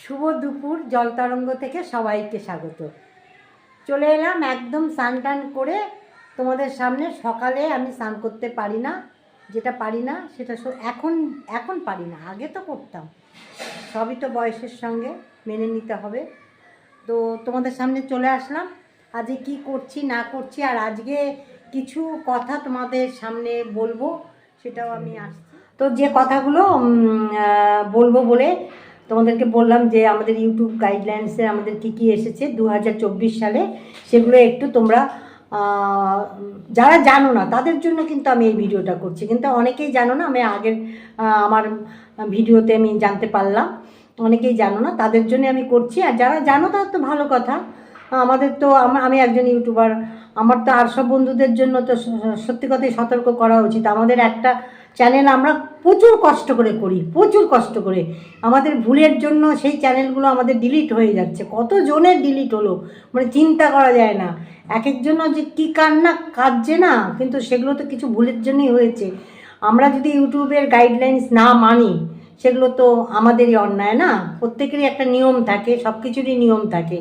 শুভ দুপুর, জলতরঙ্গ থেকে সবাইকে স্বাগত। চলে এলাম একদম স্নান টান করে তোমাদের সামনে। সকালে আমি স্নান করতে পারি না, যেটা পারি না সেটা এখন এখন পারি না, আগে তো করতাম। সবই তো বয়সের সঙ্গে মেনে নিতে হবে। তো তোমাদের সামনে চলে আসলাম। আজকে কি করছি, না করছি, আর আজকে কিছু কথা তোমাদের সামনে বলব, সেটাও আমি আসছি। তো যে কথাগুলো বলব বলে তোমাদেরকে বললাম যে আমাদের ইউটিউব গাইডলাইন্সে আমাদের কি কি এসেছে দু হাজার চব্বিশ সালে, সেগুলো একটু তোমরা যারা জানো না, তাদের জন্য কিন্তু আমি এই ভিডিওটা করছি। কিন্তু অনেকেই জানো না, আমি আগের আমার ভিডিওতে আমি জানতে পারলাম। অনেকেই জানো না, তাদের জন্য আমি করছি। আর যারা জানো তার তো ভালো কথা। আমাদের তো, আমা- একজন ইউটিউবার আমার তো আর সব বন্ধুদের জন্য তো সত্যি কথাই সতর্ক করা উচিত। আমাদের একটা চ্যানেল আমরা প্রচুর কষ্ট করে করি, প্রচুর কষ্ট করে। আমাদের ভুলের জন্য সেই চ্যানেলগুলো আমাদের ডিলিট হয়ে যাচ্ছে। কত জনের ডিলিট হলো? মানে চিন্তা করা যায় না। এক একজন যে কী কান্না কাঁদছে না, কিন্তু সেগুলো তো কিছু ভুলের জন্যই হয়েছে। আমরা যদি ইউটিউবের গাইডলাইন্স না মানি, সেগুলো তো আমাদেরই অন্যায় না? প্রত্যেকেরই একটা নিয়ম থাকে সব কিছুরই নিয়ম থাকে।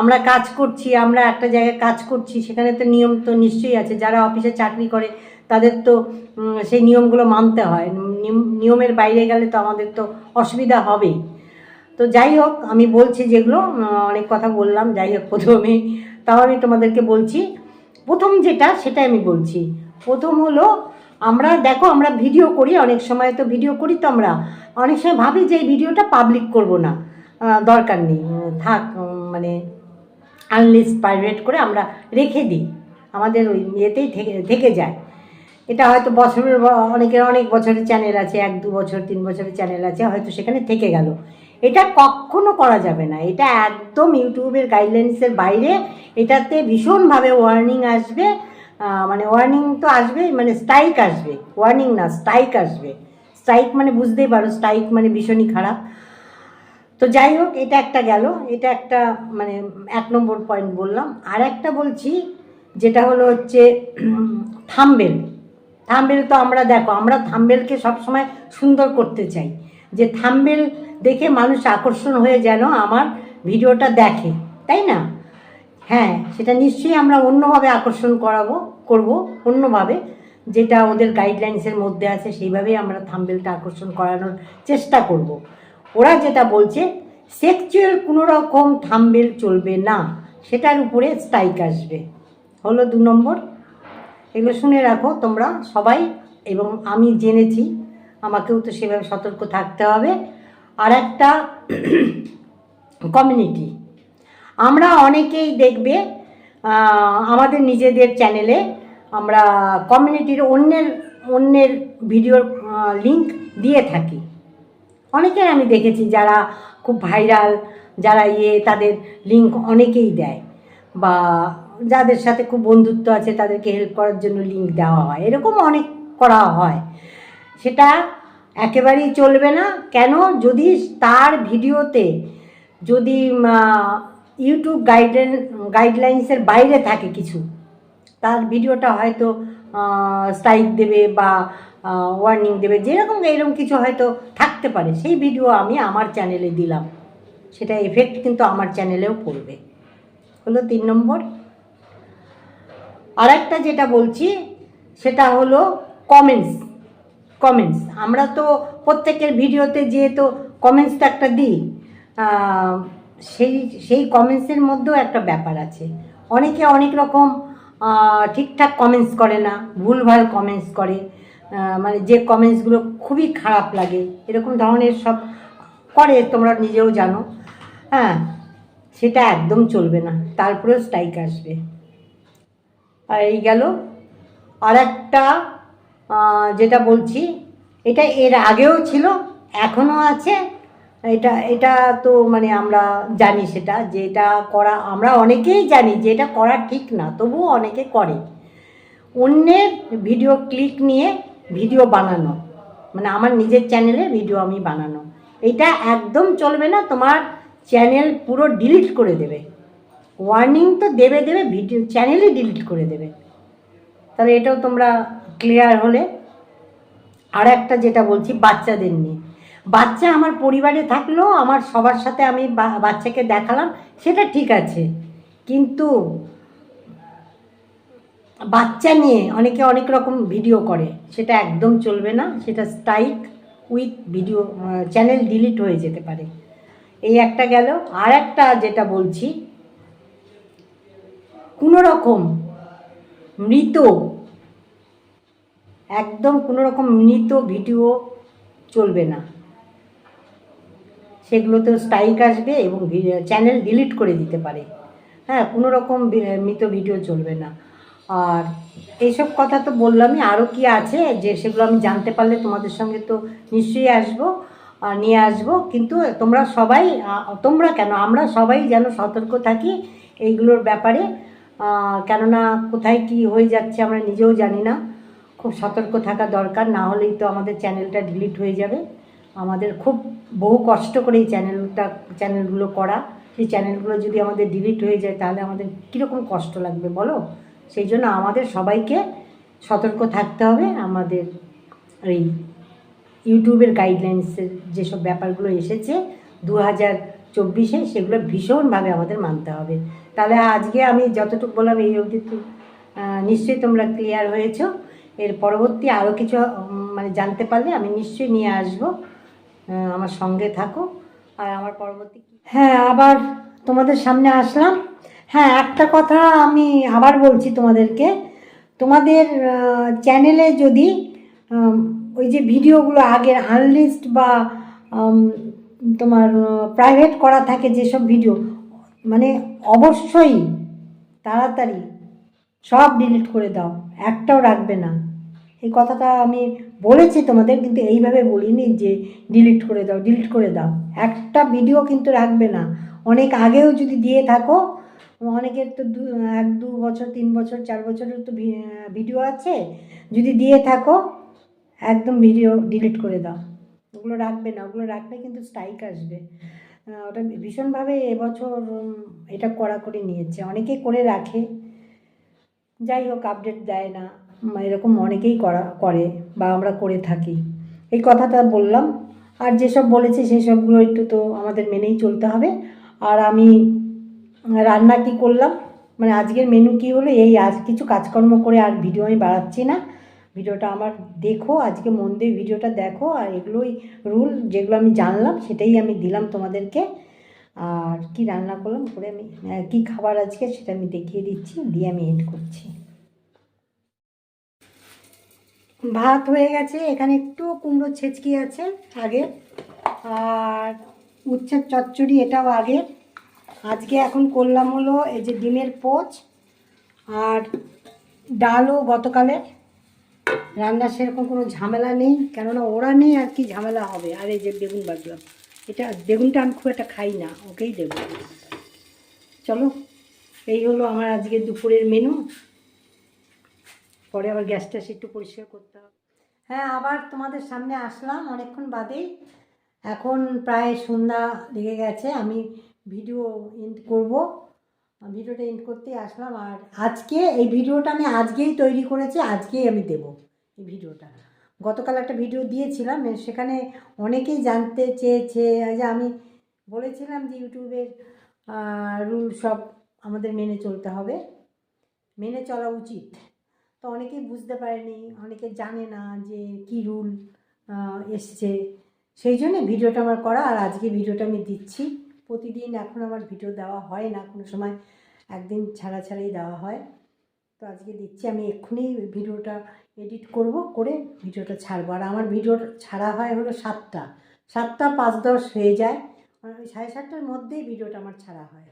আমরা কাজ করছি, আমরা একটা জায়গায় কাজ করছি, সেখানে তো নিয়ম তো নিশ্চয়ই আছে। যারা অফিসে চাকরি করে তাদের তো সেই নিয়মগুলো মানতে হয়। নিয়ম- নিয়মের বাইরে গেলে তো আমাদের তো অসুবিধা হবেই তো যাই হোক, আমি বলছি যেগুলো অনেক কথা বললাম। যাই হোক, প্রথমে তাও আমি তোমাদেরকে বলছি। প্রথম যেটা, সেটাই আমি বলছি। প্রথম হলো, আমরা দেখো, আমরা ভিডিও করি, অনেক সময় তো ভিডিও করি তো আমরা। অনেক সময় ভাবি যে এই ভিডিওটা পাবলিক করব না। দরকার নেই। থাক মানে আনলিস্ট প্রাইভেট করে আমরা রেখে দিই। আমাদের ওই ইয়েতেই থেকে থেকে যায়। এটা হয়তো বছরের অনেকের অনেক বছরের চ্যানেল আছে, এক, দু বছর, তিন বছরের চ্যানেল আছে, হয়তো সেখানে থেকে গেল। এটা কখনো করা যাবে না। এটা একদম ইউটিউবের গাইডলাইন্সের বাইরে। এটাতে ভীষণভাবে ওয়ার্নিং আসবে। মানে ওয়ার্নিং তো আসবে মানে স্ট্রাইক আসবে। ওয়ার্নিং না স্ট্রাইক আসবে। স্ট্রাইক মানে বুঝতেই পারো স্ট্রাইক মানে ভীষণই খারাপ। তো যাই হোক, এটা একটা গেল। এটা একটা মানে এক নম্বর পয়েন্ট বললাম। আর একটা বলছি, যেটা হলো হচ্ছে থাম্বেল। থাম্বেল তো আমরা, দেখো, আমরা থাম্বেলকে সবসময় সুন্দর করতে চাই। যে থাম্বেল দেখে মানুষ আকর্ষণ হয়ে যেন আমার ভিডিওটা দেখে, তাই না? হ্যাঁ সেটা নিশ্চয়ই আমরা অন্যভাবে আকর্ষণ করাবো, করব অন্যভাবে, যেটা ওদের গাইডলাইন্সের মধ্যে আছে, সেইভাবেই আমরা থাম্বেলটা আকর্ষণ করানোর চেষ্টা করব। ওরা যেটা বলছে সেক্সুয়াল কোনো রকম থাম্বেল চলবে না, সেটার উপরে স্ট্রাইক আসবে। হলো দু নম্বর। এগুলো শুনে রাখো, তোমরা সবাই, এবং আমি জেনেছি, আমাকেও তো সেভাবে সতর্ক থাকতে হবে। আর একটা কমিউনিটি আমরা অনেকেই দেখবে আমাদের নিজেদের চ্যানেলে আমরা কমিউনিটির অন্যের অন্যের ভিডিওর লিংক দিয়ে থাকি। অনেকের আমি দেখেছি যারা খুব ভাইরাল যারা ইয়ে তাদের লিঙ্ক অনেকেই দেয়, বা যাদের সাথে খুব বন্ধুত্ব আছে, তাদেরকে হেল্প করার জন্য লিঙ্ক দেওয়া হয়। এরকম অনেক করা হয়। সেটা একেবারেই চলবে না। কেন? যদি তার ভিডিওতে যদি ইউটিউব গাইডলাইন গাইডলাইন্সের বাইরে থাকে কিছু, তার ভিডিওটা হয়তো স্ট্রাইক দেবে বা ওয়ার্নিং দেবে, যেরকম এরকম কিছু হয়তো থাকতে পারে, সেই ভিডিও আমি আমার চ্যানেলে দিলাম। সেটা এফেক্ট কিন্তু আমার চ্যানেলেও পড়বে। হলো তিন নম্বর। আর একটা যেটা বলছি, সেটা হলো কমেন্টস কমেন্টস আমরা তো প্রত্যেকের ভিডিওতে যেহেতু কমেন্টস তো একটা দিই সেই সেই কমেন্টসের মধ্যেও একটা ব্যাপার আছে। অনেকে অনেক রকম ঠিকঠাক কমেন্টস করে না, ভুলভাল কমেন্টস করে মানে যে কমেন্টসগুলো খুবই খারাপ লাগে, এরকম ধরনের সব করে তোমরা নিজেও জানো। হ্যাঁ সেটা একদম চলবে না, তারপরেও স্ট্রাইক আসবে। এই গেল। আর একটা যেটা বলছি, এটা এর আগেও ছিল, এখনও আছে। এটা এটা তো মানে আমরা জানি সেটা, যে এটা করা, আমরা অনেকেই জানি যে এটা করা ঠিক না, তবুও অনেকে করে। অন্যের ভিডিও ক্লিক নিয়ে ভিডিও বানানো মানে আমার নিজের চ্যানেলে ভিডিও আমি বানানো। এটা একদম চলবে না, তোমার চ্যানেল পুরো ডিলিট করে দেবে। ওয়ার্নিং তো দেবে দেবে ভিডিও চ্যানেলই ডিলিট করে দেবে। তাহলে এটাও তোমরা ক্লিয়ার হলে। আর একটা যেটা বলছি, বাচ্চাদের নিয়ে। বাচ্চা আমার পরিবারে থাকল আমার সবার সাথে আমি বাচ্চাকে দেখালাম, সেটা ঠিক আছে। কিন্তু বাচ্চা নিয়ে অনেকে অনেক রকম ভিডিও করে, সেটা একদম চলবে না। সেটা strike with video channel delete হয়ে যেতে পারে। এই একটা গেল। আর একটা যেটা বলছি কোনো রকম মৃত, একদম কোনো রকম মৃত ভিডিও চলবে না। সেগুলোতেও স্ট্রাইক আসবে এবং চ্যানেল ডিলিট করে দিতে পারে। হ্যাঁ কোনো রকম মৃত ভিডিও চলবে না। আর এইসব কথা তো বললামই আরও কি আছে যে সেগুলো আমি জানতে পারলে তোমাদের সঙ্গে তো নিশ্চয়ই আসব নিয়ে আসব। কিন্তু তোমরা সবাই তোমরা কেন? আমরা সবাই যেন সতর্ক থাকি এইগুলোর ব্যাপারে। কেননা কোথায় কি হয়ে যাচ্ছে আমরা নিজেও জানি না। খুব সতর্ক থাকা দরকার, না হলেই তো আমাদের চ্যানেলটা ডিলিট হয়ে যাবে। আমাদের খুব বহু কষ্ট করে এই চ্যানেলটা, চ্যানেলগুলো করা। সেই চ্যানেলগুলো যদি আমাদের ডিলিট হয়ে যায়, তাহলে আমাদের কীরকম কষ্ট লাগবে বলো? সেই জন্য আমাদের সবাইকে সতর্ক থাকতে হবে। আমাদের এই ইউটিউবের গাইডলাইন্সের যেসব ব্যাপারগুলো এসেছে দু হাজার চব্বিশে সেগুলো ভীষণভাবে আমাদের মানতে হবে। তাহলে আজকে আমি যতটুকু বললাম এই অবধি নিশ্চয়ই তোমরা ক্লিয়ার হয়েছো। এর পরবর্তী আরও কিছু মানে জানতে পারলে আমি নিশ্চয়ই নিয়ে আসব। আমার সঙ্গে থাকো। আর আমার পরবর্তী হ্যাঁ আবার তোমাদের সামনে আসলাম। হ্যাঁ একটা কথা আমি আবার বলছি তোমাদেরকে। তোমাদের চ্যানেলে যদি ওই যে ভিডিওগুলো আগের আনলিস্ট বা তোমার প্রাইভেট করা থাকে যেসব ভিডিও মানে অবশ্যই তাড়াতাড়ি সব ডিলিট করে দাও, একটাও রাখবে না। এই কথাটা আমি বলেছি তোমাদের, কিন্তু এইভাবে বলিনি যে ডিলিট করে দাও ডিলিট করে দাও। একটা ভিডিও কিন্তু রাখবে না। অনেক আগেও যদি দিয়ে থাকো, অনেকের তো দু, এক, দু বছর, তিন বছর, চার বছরের তো ভিডিও আছে। যদি দিয়ে থাকো, একদম ভিডিও ডিলিট করে দাও। ওগুলো রাখবে না, ওগুলো রাখলে কিন্তু স্ট্রাইক আসবে। ওটা ভীষণভাবে এবছর এটা কড়াকড়ি নিয়েছে। অনেকেই করে রাখে। যাই হোক আপডেট দেয় না। এরকম অনেকেই করা, করে বা আমরা করে থাকি। এই কথাটা বললাম। আর যেসব বলেছে সেই সবগুলো একটু তো আমাদের মেনেই চলতে হবে। আর আমি রান্না কি করলাম? মানে আজকের মেনু কি হলো? এই আজ কিছু কাজকর্ম করে আর ভিডিও আমি বাড়াচ্ছি না। ভিডিওটা আমার দেখো আজকে মন দিয়ে ভিডিওটা দেখো আর এগুলোই রুল যেগুলো আমি জানলাম সেটাই আমি দিলাম তোমাদেরকে। আর কি রান্না করলাম করে আমি আহ, কি খাবার আজকে সেটা আমি দেখিয়ে দিচ্ছি দিয়ে আমি এন্ড করছি। ভাত হয়ে গেছে এখানে একটু কুমড়ো ছেচকি আছে আগে আর উচ্ছের চচ্চড়ি এটাও আগে। আজকে এখন করলাম হলো এই যে ডিমের পোচ আর ডালও গতকালে রান্নার সেরকম কোনো ঝামেলা নেই, কেননা ওরা নেই আর কি ঝামেলা হবে। আর এই যে বেগুন বাজলাম এটা বেগুনটা আমি খুব একটা খাই না, ওকেই দেবো। চলো, এই হলো আমার আজকে দুপুরের মেনু পরে আবার গ্যাসটা একটু পরিষ্কার করতে হবে। হ্যাঁ আবার তোমাদের সামনে আসলাম অনেকক্ষণ বাদেই। এখন প্রায় সন্ধ্যা লেগে গেছে, আমি ভিডিও এন্ড করব। ভিডিওটা এন্ড করতেই আসলাম, আর আজকে এই ভিডিওটা আমি আজকেই তৈরি করেছি, আজকেই আমি দেব। এই ভিডিওটা। গতকাল একটা ভিডিও দিয়েছিলাম সেখানে অনেকেই জানতে চেয়েছে যে আমি বলেছিলাম যে ইউটিউবের রুল সব আমাদের মেনে চলতে হবে, মেনে চলা উচিত। তো অনেকেই বুঝতে পারেনি, অনেকে জানে না যে কি রুল এসছে। সেই জন্য ভিডিওটা আমার করা, আর আজকে ভিডিওটা আমি দিচ্ছি। প্রতিদিন এখন আমার ভিডিও দেওয়া হয় না, কোনো সময় একদিন ছাড়া ছাড়াই দেওয়া হয়। তো আজকে দিচ্ছি, আমি এক্ষুনি ভিডিওটা এডিট করব, করে ভিডিওটা ছাড়বো। আর আমার ভিডিও ছাড়া হয় হলো সাতটা। সাতটা পাঁচ দশ হয়ে যায়। মানে ওই সাড়ে সাতটার মধ্যেই ভিডিওটা আমার ছাড়া হয়।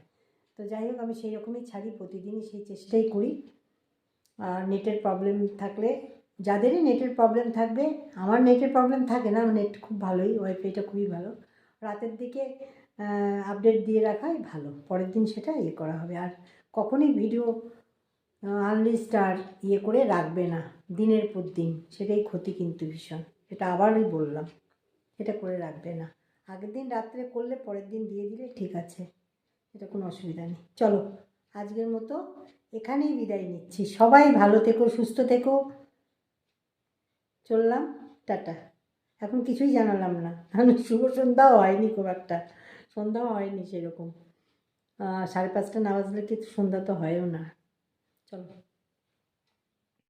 তো যাই হোক, আমি সেই রকমই ছাড়ি, প্রতিদিনই সেই চেষ্টাই করি। আর নেটের প্রবলেম থাকলে, যাদেরই নেটের প্রবলেম থাকবে, আমার নেটের প্রবলেম থাকে না নেট খুব ভালোই ওয়াইফাইটা খুবই ভালো। রাতের দিকে আপডেট দিয়ে রাখাই ভালো, পরের দিন সেটা ইয়ে করা হবে। আর কখনই ভিডিও আনলিস্ট আর ইয়ে করে রাখবে না, দিনের পর দিন। সেটাই ক্ষতি কিন্তু ভীষণ। এটা আবারই বললাম, এটা করে রাখবে না। আগের দিন রাত্রে করলে পরের দিন দিয়ে দিলে ঠিক আছে, এটা কোনো অসুবিধা নেই। চলো, আজকের মতো এখানেই বিদায় নিচ্ছি। সবাই ভালো থেকো, সুস্থ থেকো। চললাম, টাটা। এখন কিছুই জানালাম না। শুভ সন্ধ্যাও হয়নি খুব একটা, সন্ধ্যাও হয়নি সেরকম। সাড়ে পাঁচটা না বাজলে কি সন্ধ্যা তো হয়ও না। চলো